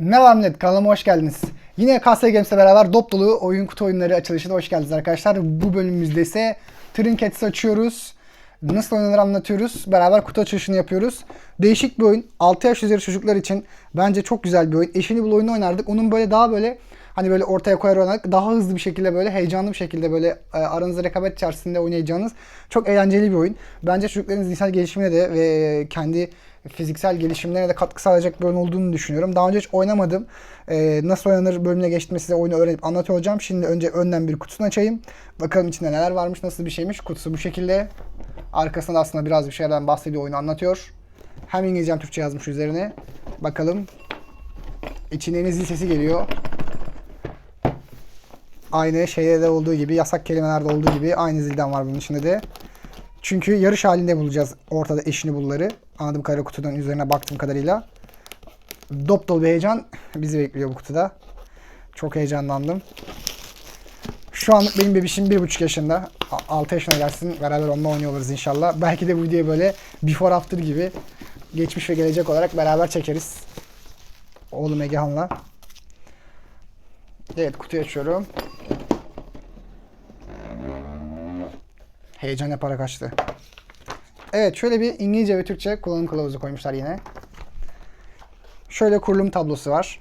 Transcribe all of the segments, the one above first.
Merhaba millet kanalıma hoş geldiniz. Yine KS Games'le beraber dop dolu oyun kutu oyunları açılışına hoş geldiniz arkadaşlar. Bu bölümümüzde ise Trinkets'i açıyoruz. Nasıl oynanır anlatıyoruz. Beraber kutu açılışını yapıyoruz. Değişik bir oyun. 6 yaş üzeri çocuklar için bence çok güzel bir oyun. Eşini bul oyunu oynardık. Onun böyle daha böyle hani böyle ortaya koyar oynadık. Daha hızlı bir şekilde böyle heyecanlı bir şekilde böyle e, aranızda rekabet içerisinde oynayacağınız çok eğlenceli bir oyun. Bence çocukların zihinsel gelişimine de ve kendi fiziksel gelişimlerine de katkı sağlayacak bir oyun olduğunu düşünüyorum. Daha önce hiç oynamadım. Ee, nasıl oynanır bölümüne geçtiğimde size oyunu öğrenip anlatıyor olacağım. Şimdi önce önden bir kutusunu açayım. Bakalım içinde neler varmış, nasıl bir şeymiş. Kutusu bu şekilde. Arkasında da aslında biraz bir şeylerden bahsediyor, oyunu anlatıyor. Hem İngilizce hem Türkçe yazmış üzerine. Bakalım. İçinden zil sesi geliyor. Aynı şeyde de olduğu gibi, yasak kelimelerde olduğu gibi aynı zilden var bunun içinde de. Çünkü yarış halinde bulacağız ortada eşini bulları. Anladığım kadarıyla kutunun üzerine baktığım kadarıyla. Dop dolu bir heyecan bizi bekliyor bu kutuda. Çok heyecanlandım. Şu anlık benim bebişim 1,5 yaşında. 6 yaşına gelsin. Beraber onunla oynuyor oluruz inşallah. Belki de bu videoyu böyle before after gibi geçmiş ve gelecek olarak beraber çekeriz. Oğlum Egehan'la. Evet kutuyu açıyorum. Heyecan yaparak açtı. Evet şöyle bir İngilizce ve Türkçe kullanım kılavuzu koymuşlar yine. Şöyle kurulum tablosu var.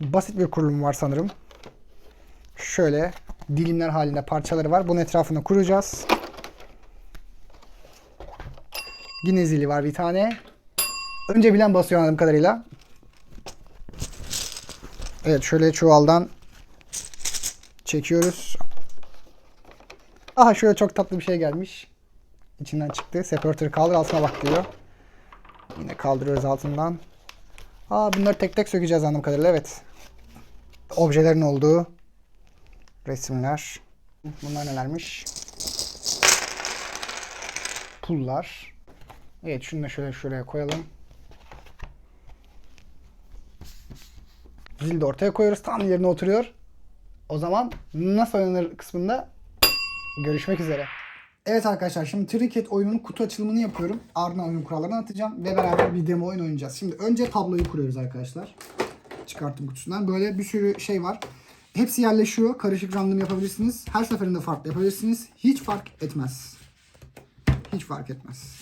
Basit bir kurulum var sanırım. Şöyle dilimler halinde parçaları var. Bunun etrafını kuracağız. Yine zili var bir tane. Önce bilen basıyor anladığım kadarıyla. Evet şöyle çuvaldan çekiyoruz. Aha şöyle çok tatlı bir şey gelmiş. İçinden çıktı. Separatörü kaldır altına bak diyor. Yine kaldırıyoruz altından. Aa bunları tek tek sökeceğiz anladığım kadarıyla evet. Objelerin olduğu resimler. Bunlar nelermiş? Pullar. Evet şunu da şöyle şuraya koyalım. Zili de ortaya koyuyoruz. Tam yerine oturuyor. O zaman nasıl oynanır kısmında görüşmek üzere. Evet arkadaşlar şimdi Trinket oyununun kutu açılımını yapıyorum. Ardından oyun kurallarını anlatacağım ve beraber bir demo oyun oynayacağız. Şimdi önce tabloyu kuruyoruz arkadaşlar. Çıkarttım kutusundan. Böyle bir sürü şey var. Hepsi yerleşiyor. Karışık random yapabilirsiniz. Her seferinde farklı yapabilirsiniz. Hiç fark etmez. Hiç fark etmez.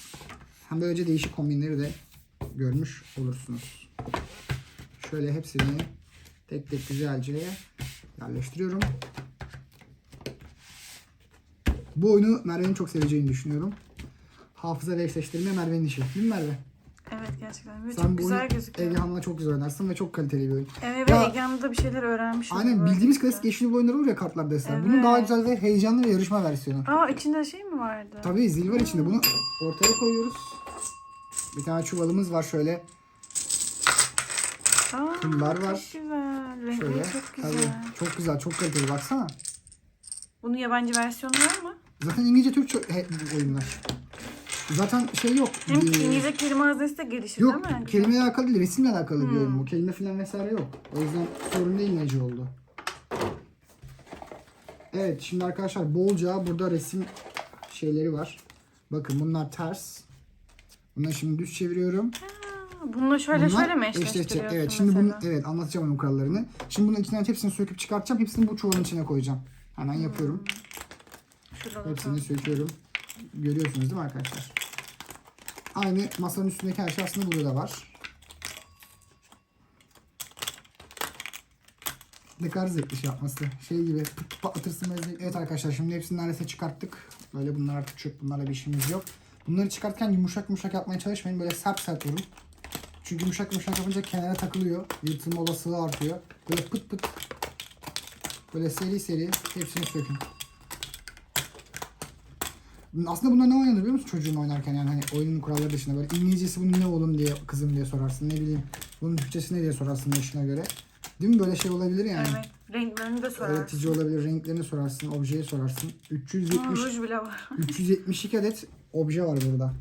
Hem böylece değişik kombinleri de görmüş olursunuz. Şöyle hepsini tek tek güzelce yerleştiriyorum. Bu oyunu Merve'nin çok seveceğini düşünüyorum. Hafıza ve eşleştirme Merve'nin işi. Değil mi Merve? Evet gerçekten. Böyle Sen çok bu güzel oyunu gözüküyor. Egehan'la çok güzel oynarsın ve çok kaliteli bir oyun. Evet ve Egehan'da da bir şeyler öğrenmişim. Aynen bildiğimiz klasik yeşil oyunlar olur ya kartlar desen. Bunun Evet. daha güzel ve heyecanlı ve yarışma versiyonu. Aa içinde şey mi vardı? Tabii zil var içinde. Bunu ortaya koyuyoruz. Bir tane çuvalımız var şöyle. Aa, Pullar var. Çok güzel. Renkleri Şöyle. çok güzel. Tabii. Çok güzel, çok kaliteli. Baksana. Bunun yabancı versiyonu var mı? Zaten İngilizce Türkçe he- oyunlar. Zaten şey yok. Hem Ee, İngilizce kelime hazinesi de gelişir Yok değil mi? kelimeyle alakalı değil resimle alakalı bir Hmm. oyun bu. Kelime falan vesaire yok. O yüzden sorun değil nece oldu. Evet şimdi arkadaşlar bolca burada resim şeyleri var. Bakın bunlar ters. Bunları şimdi düz çeviriyorum. Aa, Bununla şöyle Bunlar şöyle mi eşleştiriyorsun Evet şimdi bunu evet anlatacağım onun kurallarını. Şimdi bunun içinden hepsini söküp çıkartacağım. Hepsini bu çuvalın içine koyacağım. Hemen yapıyorum. Şurada Hepsini söküyorum. Görüyorsunuz değil mi arkadaşlar? Aynı masanın üstündeki her şey aslında burada da var. Ne kadar zevkli şey yapması. Şey gibi pıt patlatırsın böyle. Evet arkadaşlar şimdi hepsini neredeyse çıkarttık. Böyle bunlar artık çöp. Bunlarla bir işimiz yok. Bunları çıkartırken yumuşak yumuşak yapmaya çalışmayın. Böyle sert sert vurun. Çünkü yumuşak yumuşak yapınca kenara takılıyor. Yırtılma olasılığı artıyor. Böyle pıt pıt. Böyle seri seri hepsini sökün. Aslında bunda ne oynanır biliyor musun çocuğun oynarken yani hani oyunun kuralları dışında böyle İngilizcesi bunun ne oğlum diye kızım diye sorarsın ne bileyim bunun Türkçesi ne diye sorarsın yaşına göre. Değil mi böyle şey olabilir yani. Evet. Renklerini de sorarsın. Öğretici olabilir renklerini sorarsın objeyi sorarsın. Aa, 370 ruj bile var. 372 adet obje var burada.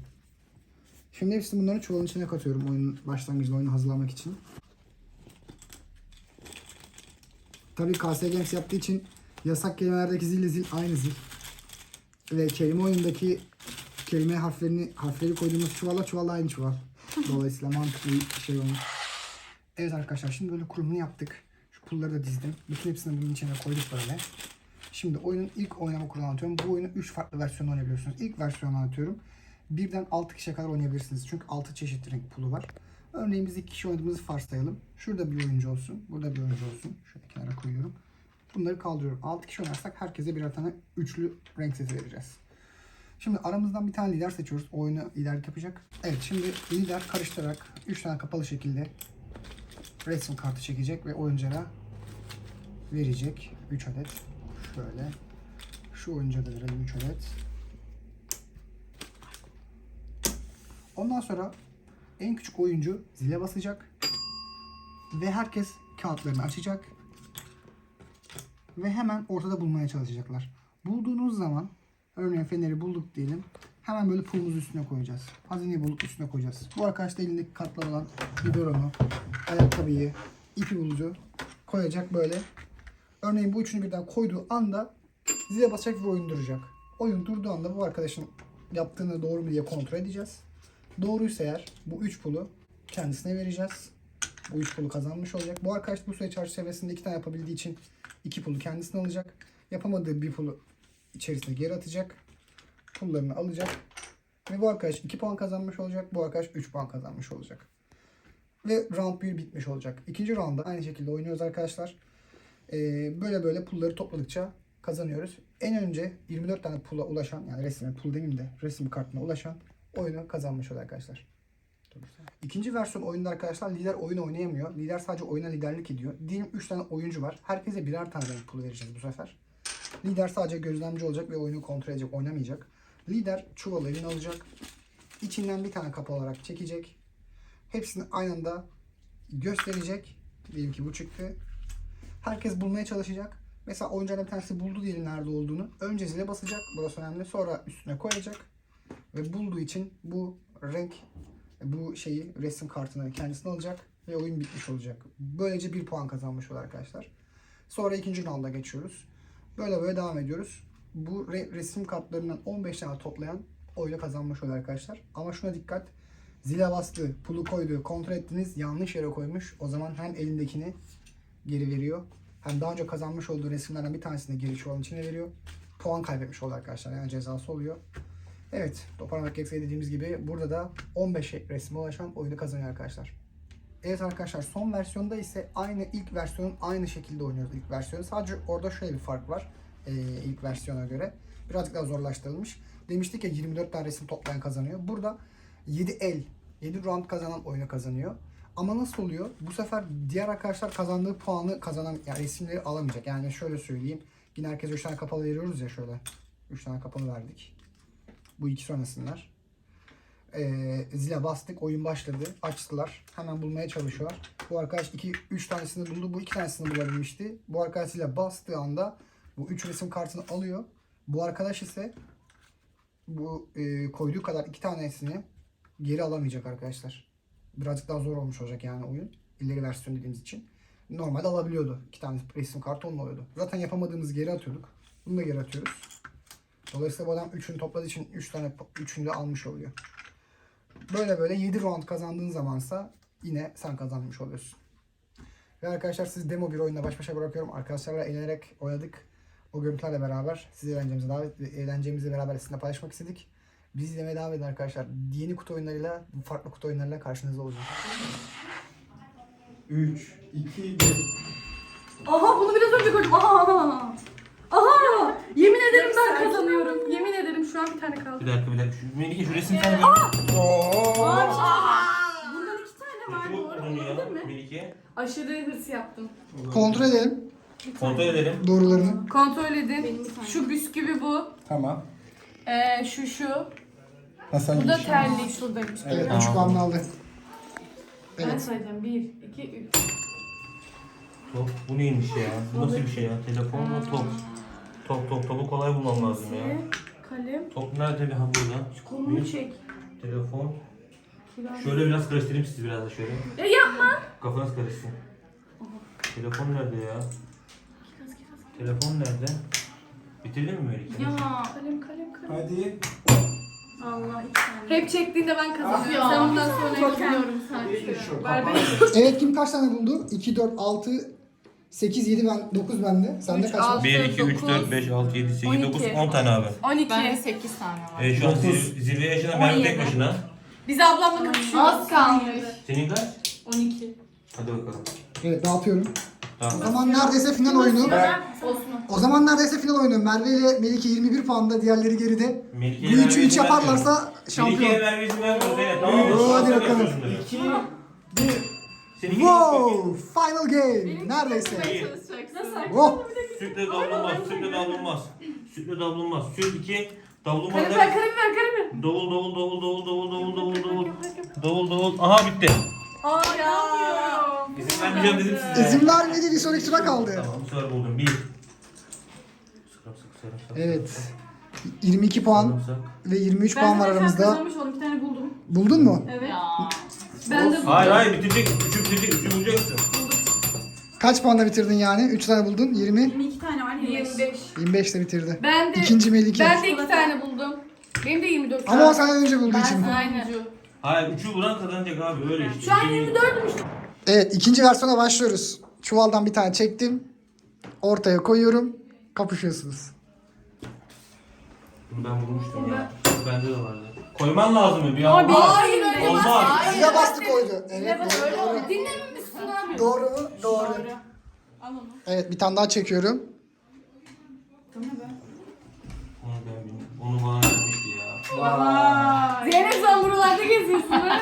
Şimdi hepsini bunların çuvalın içine katıyorum oyunun başlangıcında oyunu hazırlamak için. Tabii KS Games yaptığı için yasak kelimelerdeki zille zil aynı zil. Ve kelime oyundaki kelime harflerini harfleri koyduğumuz çuvala çuvala aynı çuval. Dolayısıyla mantıklı bir şey olmuş. Evet arkadaşlar şimdi böyle kurumunu yaptık. Şu pulları da dizdim. Bütün hepsini bunun içine koyduk böyle. Şimdi oyunun ilk oynama kuralını anlatıyorum. Bu oyunu 3 farklı versiyonda oynayabiliyorsunuz. İlk versiyonu anlatıyorum. Birden 6 kişiye kadar oynayabilirsiniz. Çünkü 6 çeşit renk pulu var. Örneğin biz 2 kişi oynadığımızı varsayalım. Şurada bir oyuncu olsun. Burada bir oyuncu olsun. Şöyle kenara koyuyorum. Bunları kaldırıyorum. 6 kişi oynarsak herkese birer tane üçlü renk seti vereceğiz. Şimdi aramızdan bir tane lider seçiyoruz. Oyunu liderlik yapacak. Evet şimdi lider karıştırarak 3 tane kapalı şekilde resim kartı çekecek ve oyunculara verecek. 3 adet. Şöyle. Şu oyuncuya da verelim 3 adet. Ondan sonra en küçük oyuncu zile basacak. Ve herkes kağıtlarını açacak. Ve hemen ortada bulmaya çalışacaklar. Bulduğunuz zaman örneğin feneri bulduk diyelim. Hemen böyle pulumuzu üstüne koyacağız. Hazineyi bulup üstüne koyacağız. Bu arkadaş da elindeki kartlar olan biberonu, ayakkabıyı, ipi bulucu koyacak böyle. Örneğin bu üçünü birden koyduğu anda zile basacak ve oyun duracak. Oyun durduğu anda bu arkadaşın yaptığını doğru mu diye kontrol edeceğiz. Doğruysa eğer bu üç pulu kendisine vereceğiz. Bu üç pulu kazanmış olacak. Bu arkadaş bu süre çerçevesinde iki tane yapabildiği için iki pulu kendisine alacak. Yapamadığı bir pulu içerisine geri atacak. Pullarını alacak. Ve bu arkadaş 2 puan kazanmış olacak. Bu arkadaş 3 puan kazanmış olacak. Ve round 1 bitmiş olacak. İkinci roundda aynı şekilde oynuyoruz arkadaşlar. Ee, böyle böyle pulları topladıkça kazanıyoruz. En önce 24 tane pula ulaşan yani resme pul demeyeyim de resim kartına ulaşan oyunu kazanmış oluyor arkadaşlar. İkinci versiyon oyunda arkadaşlar lider oyun oynayamıyor. Lider sadece oyuna liderlik ediyor. Diyelim 3 tane oyuncu var. Herkese birer tane renk pulu vereceğiz bu sefer. Lider sadece gözlemci olacak ve oyunu kontrol edecek, oynamayacak. Lider çuvalı eline alacak. İçinden bir tane kapı olarak çekecek. Hepsini aynı anda gösterecek. Diyelim ki bu çıktı. Herkes bulmaya çalışacak. Mesela oyunculardan bir tanesi buldu diyelim nerede olduğunu. Önce zile basacak. Burası önemli. Sonra üstüne koyacak. Ve bulduğu için bu renk bu şeyi resim kartını kendisine alacak ve oyun bitmiş olacak. Böylece bir puan kazanmış olur arkadaşlar. Sonra ikinci rounda geçiyoruz. Böyle böyle devam ediyoruz. Bu re- resim kartlarından 15 tane toplayan oyunu kazanmış oluyor arkadaşlar. Ama şuna dikkat. Zile bastı, pulu koydu, kontrol ettiniz, yanlış yere koymuş. O zaman hem elindekini geri veriyor. Hem daha önce kazanmış olduğu resimlerden bir tanesini geri çuvalın içine veriyor. Puan kaybetmiş oluyor arkadaşlar. Yani cezası oluyor. Evet, toparlamak gerekirse dediğimiz gibi burada da 15 resme ulaşan oyunu kazanıyor arkadaşlar. Evet arkadaşlar son versiyonda ise aynı ilk versiyonun aynı şekilde oynuyoruz ilk versiyonu. Sadece orada şöyle bir fark var ee, ilk versiyona göre. Birazcık daha zorlaştırılmış. Demiştik ya 24 tane resim toplayan kazanıyor. Burada 7 el, 7 round kazanan oyunu kazanıyor. Ama nasıl oluyor? Bu sefer diğer arkadaşlar kazandığı puanı kazanan yani resimleri alamayacak. Yani şöyle söyleyeyim. Yine herkese 3 tane kapalı veriyoruz ya şöyle. 3 tane kapalı verdik. Bu iki sonrasınlar. Ee, zile bastık. Oyun başladı. Açtılar. Hemen bulmaya çalışıyorlar. Bu arkadaş 2 3 tanesini buldu. Bu iki tanesini bulabilmişti. Bu arkadaş zile bastığı anda bu 3 resim kartını alıyor. Bu arkadaş ise bu e, koyduğu kadar iki tanesini geri alamayacak arkadaşlar. Birazcık daha zor olmuş olacak yani oyun. İleri versiyon dediğimiz için. Normalde alabiliyordu. İki tane resim kartı onun oluyordu. Zaten yapamadığımız geri atıyorduk. Bunu da geri atıyoruz. Dolayısıyla bu adam 3'ünü topladığı için 3 tane 3'ünü de almış oluyor. Böyle böyle 7 round kazandığın zamansa yine sen kazanmış oluyorsun. Ve arkadaşlar siz demo bir oyunda baş başa bırakıyorum. Arkadaşlarla eğlenerek oynadık. O görüntülerle beraber sizi eğlencemizi, davet, eğlencemizi beraber sizinle paylaşmak istedik. Bizi izlemeye devam edin arkadaşlar. Yeni kutu oyunlarıyla, farklı kutu oyunlarıyla karşınızda olacağız. 3, 2, 1. Aha bunu biraz önce gördüm. Aha aha. Aha. Yemin ederim ben kazanıyorum. Yemin ederim şu an bir tane kaldı. Bir dakika bir dakika. Şu, Melike şu resim sen gör. Bundan iki tane var doğru. Olabilir mi? Melike. Aşırı hırs yaptım. Kontrol edelim Kontrol edelim. doğrularını. Kontrol edin. Şu bisküvi bu. Tamam. Ee, şu şu. Hasan Bu da Gülşen. terli şuradaymış. Evet, Tamam. 3 puanını aldı. Ben sayacağım. Bir, iki, üç. Top. Bu neymiş ya? Bu nasıl bir şey ya? Telefon mu? Top. Top top topu kolay bulmam lazım ya. Kalem. Top nerede bir ha burada? Şu kolumu Bir. çek. Telefon. Kiraz. Şöyle biraz karıştırayım sizi biraz da şöyle. Ya yapma. Kafanız karışsın. Telefon nerede ya? Kiraz, kiraz. Telefon nerede? Bitirdin mi Melike? Ya. Kalem, kalem, kalem. Hadi. Allah iki tane. Hep çektiğinde ben kazanıyorum. Ya. Sen ondan sonra Çok yapıyorum. sanki. Ben. Evet kim kaç tane buldu? 2, 4, 6, 8, 7 ben 9 bende. Sende Üç, kaç var? altı. 1, 2, 3, 4, dokuz, 5, 6, 7, 8, 9, 12. 10 tane abi. 12. Bende 8 tane var. E, şu an Dokuz. zirve- Merve tek 17. başına. Biz ablamla kapışıyoruz. Az kalmış. Senin kaç? 12. Hadi bakalım. Evet dağıtıyorum. O Tamam. zaman neredeyse final oyunu. O zaman neredeyse final oyunu. Merve ile Melike 21 puanda, diğerleri geride. Bu Melike'ye üçü Merve'yi 3 izin vermiyoruz. yaparlarsa şampiyon. Melike'ye Merve'yi izin vermiyoruz. Evet tamam mı? Oo, hadi bakalım. yapıyorsun bunları. 2, 1. Seninki Wow! Final game. Neredeyse. Nasıl? Oh! Sütle davulunmaz, sütle davulunmaz. Sütle davulunmaz. Süt 2, davulunmaz. Karabiber, karabiber, karabiber. Davul, davul, davul, davul, davul, davul, davul, davul. Davul, davul. Aha bitti. Aa ya. İzin vermeyeceğim dedim size. İzin vermedi bir sonraki tura kaldı. Tamam bu sefer buldum. 1. Sıkıram sık, sıkıram sık. Evet. 22 puan ve 23 puan var Ben aramızda. kazanmış oldum. Bir tane buldum. Buldun mu? Evet. Ya. Ben de. Hayır hayır bitirecek. Üçü bitirecek. Üçü bulacaksın. Kaç puanla bitirdin yani? 3 tane buldun. 20. 22 tane var. 25. 25 de bitirdi. Ben de İkinci Melike. ben de 2 tane buldum. Benim de 24 Ama o senden önce bulduğu için. Aynen. Hayır üçü vuran kazanacak abi öyle işte. Şu an İki- 24'üm işte. Evet ikinci versiyona başlıyoruz. Çuvaldan bir tane çektim. Ortaya koyuyorum. Kapışıyorsunuz. Bunu ben bulmuştum ya. Bende de vardı. Koyman lazım ya bir Abi an. hayır öyle Olmaz. Hayır. Size bastı koydu. Evet doğru. öyle doğru. oldu. Dinlememişsin abi. Doğru mu? Doğru. Al onu. Evet bir tane daha çekiyorum. Onu ben bilmiyorum. Onu bana vermişti ya. Zeynep sen buralarda geziyorsun ha.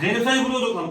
Zeynep sen burada doklan.